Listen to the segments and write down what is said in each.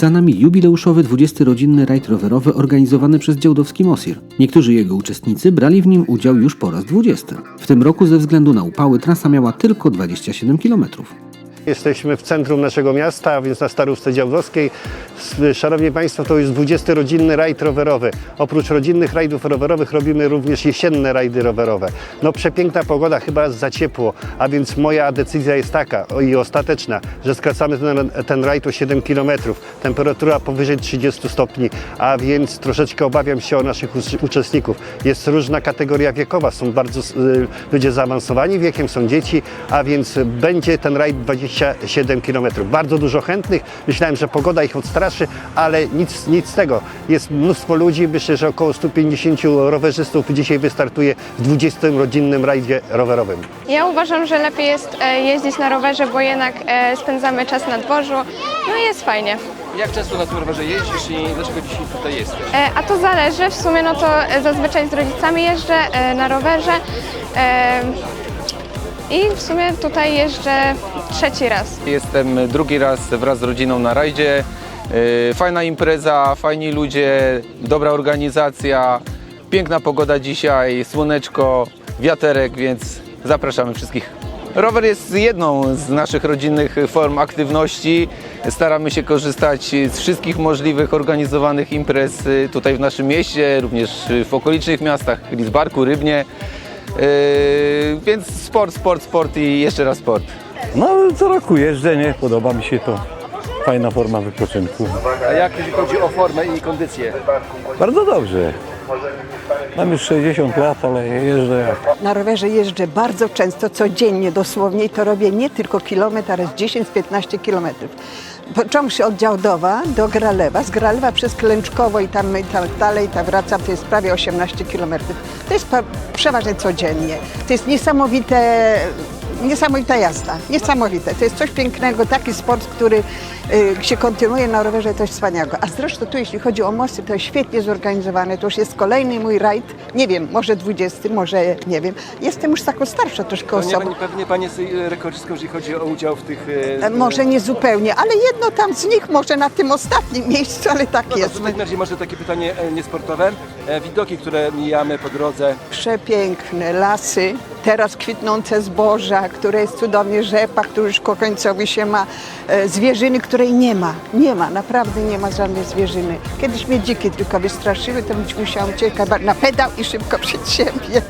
Za nami jubileuszowy 20 rodzinny rajd rowerowy organizowany przez Działdowski Mosir. Niektórzy jego uczestnicy brali w nim udział już po raz 20. W tym roku ze względu na upały trasa miała tylko 27 km. Jesteśmy w centrum naszego miasta, więc na Starówce Działdowskiej. Szanowni Państwo, to już 20 rodzinny rajd rowerowy. Oprócz rodzinnych rajdów rowerowych robimy również jesienne rajdy rowerowe. No przepiękna pogoda, chyba za ciepło, a więc moja decyzja jest taka i ostateczna, że skracamy ten, ten rajd o 7 km. Temperatura powyżej 30 stopni, a więc troszeczkę obawiam się o naszych ucz- uczestników. Jest różna kategoria wiekowa, są bardzo y, ludzie zaawansowani wiekiem, są dzieci, a więc będzie ten rajd 27 km. Bardzo dużo chętnych. Myślałem, że pogoda ich odstraszy, ale nic, nic z tego. Jest mnóstwo ludzi, myślę, że około 150 rowerzystów dzisiaj wystartuje w 20 rodzinnym rajdzie rowerowym. Ja uważam, że lepiej jest e, jeździć na rowerze, bo jednak e, spędzamy czas na dworzu. No i jest fajnie. Jak często na tym rowerze jeździsz i dlaczego dzisiaj tutaj jesteś? E, A to zależy, w sumie no to zazwyczaj z rodzicami jeżdżę na rowerze. I w sumie tutaj jeżdżę trzeci raz. Jestem drugi raz wraz z rodziną na rajdzie. Yy, Fajna impreza, fajni ludzie, dobra organizacja, piękna pogoda dzisiaj, słoneczko, wiaterek, więc zapraszamy wszystkich. Rower jest jedną z naszych rodzinnych form aktywności. Staramy się korzystać z wszystkich możliwych organizowanych imprez y, tutaj w naszym mieście, również w okolicznych miastach, Lidzbarku, Rybnie. Yy, Więc sport, sport, sport i jeszcze raz sport. No co roku jeżdżę, nie? Podoba mi się to. Fajna forma wypoczynku. A jak jeśli chodzi o formę i kondycję? Bardzo dobrze. Mam już 60 lat, ale jeżdżę Na rowerze jeżdżę bardzo często, codziennie dosłownie i to robię nie tylko kilometr, ale z 10-15 kilometrów. Począwszy od Działdowa do Gralewa, z Gralewa przez Klęczkowo i tam, i tam dalej, tam wracam, to jest prawie 18 kilometrów. To jest przeważnie codziennie. To jest niesamowite, niesamowita jazda, niesamowite. To jest coś pięknego, taki sport, który się kontynuuje na rowerze, to jest wspaniałego. A zresztą tu, jeśli chodzi o mosty, to jest świetnie zorganizowane. To już jest kolejny mój rajd, nie wiem, może 20, może nie wiem. Jestem już taką starszą troszkę osobą. Pewnie Pani jest rekordzistką, jeżeli chodzi o udział w tych... E, Może nie zupełnie, ale jedno tam z nich może na tym ostatnim miejscu, ale tak No jest. to w takim razie może takie pytanie e, niesportowe. E, Widoki, które mijamy po drodze. Przepiękne lasy, teraz kwitnące zboża, które jest cudownie rzepa, który już ku końcowi się ma, zwierzyny, której nie ma. Nie ma, naprawdę nie ma żadnej zwierzyny. Kiedyś mnie dziki tylko wystraszyły, to musiałam uciekać na pedał i szybko przed siebie.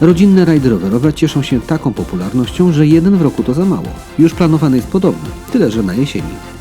Rodzinne rajdy rowerowe cieszą się taką popularnością, że jeden w roku to za mało. Już planowany jest podobny, tyle że na jesieni.